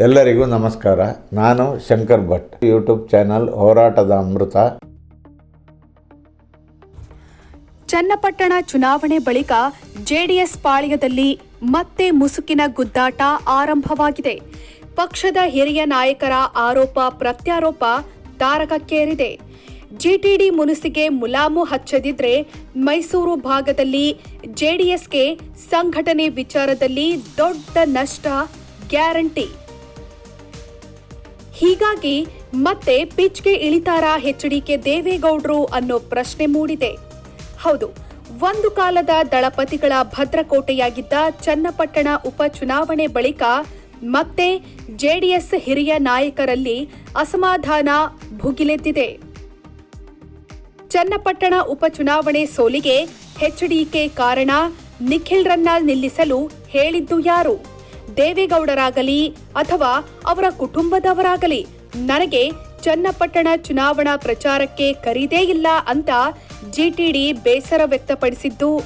ಎಲ್ಲರಿಗೂ ನಮಸ್ಕಾರ. ನಾನು ಶಂಕರ್ ಭಟ್. ಯೂಟ್ಯೂಬ್ ಚಾನಲ್ ಹೋರಾಟದ ಅಮೃತ. ಚನ್ನಪಟ್ಟಣ ಚುನಾವಣೆ ಬಳಿಕ ಜೆಡಿಎಸ್ ಪಾಳ್ಯದಲ್ಲಿ ಮತ್ತೆ ಮುಸುಕಿನ ಗುದ್ದಾಟ ಆರಂಭವಾಗಿದೆ. ಪಕ್ಷದ ಹಿರಿಯ ನಾಯಕರ ಆರೋಪ ಪ್ರತ್ಯಾರೋಪ ತಾರಕಕ್ಕೇರಿದೆ. ಜಿಟಿಡಿ ಮುನಿಸಿಗೆ ಮುಲಾಮು ಹಚ್ಚದಿದ್ರೆ ಮೈಸೂರು ಭಾಗದಲ್ಲಿ ಜೆಡಿಎಸ್ಗೆ ಸಂಘಟನೆ ವಿಚಾರದಲ್ಲಿ ದೊಡ್ಡ ನಷ್ಟ ಗ್ಯಾರಂಟಿ. ಹೀಗಾಗಿ ಮತ್ತೆ ಪಿಚ್ಗೆ ಇಳಿತಾರಾ ಹೆಚ್ಡಿಕೆ ದೇವೇಗೌಡರು ಅನ್ನೋ ಪ್ರಶ್ನೆ ಮೂಡಿದೆ. ಹೌದು, ಒಂದು ಕಾಲದ ದಳಪತಿಗಳ ಭದ್ರಕೋಟೆಯಾಗಿದ್ದ ಚನ್ನಪಟ್ಟಣ ಉಪಚುನಾವಣೆ ಬಳಿಕ ಮತ್ತೆ ಜೆಡಿಎಸ್ ಹಿರಿಯ ನಾಯಕರಲ್ಲಿ ಅಸಮಾಧಾನ ಭುಗಿಲೆದ್ದಿದೆ. ಚನ್ನಪಟ್ಟಣ ಉಪಚುನಾವಣೆ ಸೋಲಿಗೆ ಎಚ್ಡಿಕೆ ಕಾರಣ ನಿಖಿಲ್ರನ್ನ ನಿಲ್ಲಿಸಲು ಹೇಳಿದ್ದು ಯಾರು? ದೇವೇಗೌಡರಾಗಲಿ ಅಥವಾ ಅವರ ಕುಟುಂಬದವರಾಗಲಿ ನನಗೆ ಚನ್ನಪಟ್ಟಣ ಚುನಾವಣಾ ಪ್ರಚಾರಕ್ಕೆ ಕರೀದೇ ಇಲ್ಲ ಅಂತ ಜಿಟಿಡಿ ಬೇಸರ ವ್ಯಕ್ತಪಡಿಸಿದ್ದು,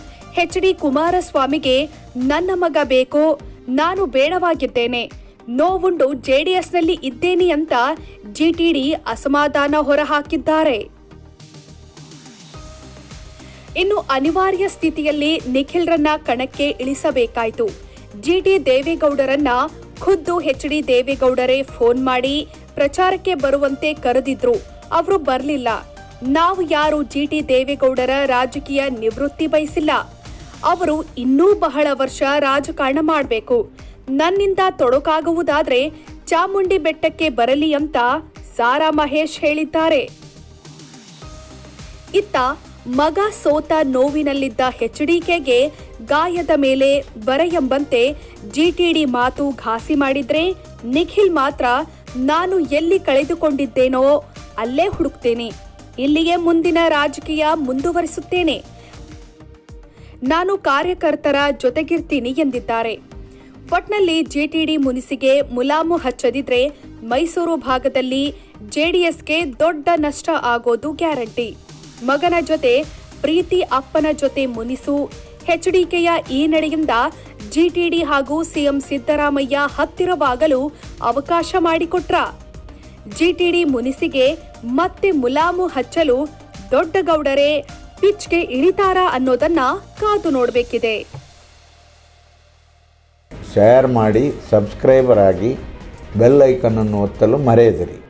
ಎಚ್ ಡಿ ಕುಮಾರಸ್ವಾಮಿಗೆ ನನ್ನ ಮಗ ಬೇಕು, ನಾನು ಬೇಡವಾಗಿದ್ದೇನೆ, ನೋವುಂಡು ಜೆಡಿಎಸ್ನಲ್ಲಿ ಇದ್ದೇನೆ ಅಂತ ಜಿಟಿಡಿ ಅಸಮಾಧಾನ ಹೊರಹಾಕಿದ್ದಾರೆ. ಇನ್ನು ಅನಿವಾರ್ಯ ಸ್ಥಿತಿಯಲ್ಲಿ ನಿಖಿಲ್ರನ್ನ ಕಣಕ್ಕೆ ಇಳಿಸಬೇಕಾಯಿತು. ಜಿಟಿ ದೇವೇಗೌಡರನ್ನ ಖುದ್ದು ಎಚ್ ಡಿ ದೇವೇಗೌಡರೇ ಫೋನ್ ಮಾಡಿ ಪ್ರಚಾರಕ್ಕೆ ಬರುವಂತೆ ಕರೆದಿದ್ರು. ಅವರು ಬರಲಿಲ್ಲ. ನಾವು ಯಾರು ಜಿಟಿ ದೇವೇಗೌಡರ ರಾಜಕೀಯ ನಿವೃತ್ತಿ ಬಯಸಿಲ್ಲ. ಅವರು ಇನ್ನೂ ಬಹಳ ವರ್ಷ ರಾಜಕಾರಣ ಮಾಡಬೇಕು. ನನ್ನಿಂದ ತೊಡಕಾಗುವುದಾದ್ರೆ ಚಾಮುಂಡಿ ಬೆಟ್ಟಕ್ಕೆ ಬರಲಿ ಅಂತ ಸಾರಾ ಮಹೇಶ್ ಹೇಳಿದ್ದಾರೆ. ಇತ್ತ ಮಗ ಸೋತ ನೋವಿನಲ್ಲಿದ್ದ ಎಚ್ಡಿಕೆಗೆ ಗಾಯದ ಮೇಲೆ ಬರ ಎಂಬಂತೆ ಜಿಟಿಡಿ ಮಾತು ಘಾಸಿ ಮಾಡಿದ್ರೆ ನಿಖಿಲ್ ಮಾತ್ರ ನಾನು ಎಲ್ಲಿ ಕಳೆದುಕೊಂಡಿದ್ದೇನೋ ಅಲ್ಲೇ ಹುಡುಕ್ತೇನೆ. ಇಲ್ಲಿಗೆ ಮುಂದಿನ ರಾಜಕೀಯ ಮುಂದುವರಿಸುತ್ತೇನೆ. ನಾನು ಕಾರ್ಯಕರ್ತರ ಜೊತೆಗಿರ್ತೀನಿ ಎಂದಿದ್ದಾರೆ. ಒಟ್ನಲ್ಲಿ ಜಿಟಿಡಿ ಮುನಿಸಿಗೆ ಮುಲಾಮು ಹಚ್ಚದಿದ್ರೆ ಮೈಸೂರು ಭಾಗದಲ್ಲಿ ಜೆಡಿಎಸ್ಗೆ ದೊಡ್ಡ ನಷ್ಟ ಆಗೋದು ಗ್ಯಾರಂಟಿ. ಮಗನ ಜೊತೆ, ಪ್ರೀತಿ ಅಪ್ಪನ ಜೊತೆ ಮುನಿಸು. ಎಚ್ಡಿಕೆಯ ಈ ನಡೆಯಿಂದ ಜಿಟಿಡಿ ಹಾಗೂ ಸಿಎಂ ಸಿದ್ದರಾಮಯ್ಯ ಹತ್ತಿರವಾಗಲು ಅವಕಾಶ ಮಾಡಿಕೊಟ್ರ. ಜಿಟಿಡಿ ಮುನಿಸಿಗೆ ಮತ್ತೆ ಮುಲಾಮು ಹಚ್ಚಲು ದೊಡ್ಡಗೌಡರೇ ಪಿಚ್ಗೆ ಇಳಿತಾರಾ ಅನ್ನೋದನ್ನ ಕಾದು ನೋಡಬೇಕಿದೆ. ಶೇರ್ ಮಾಡಿ, ಸಬ್ಸ್ಕ್ರೈಬರ್ ಆಗಿ ಬೆಲ್ ಐಕನನ್ನು ಒತ್ತಲು ಮರೆಯದಿರಿ.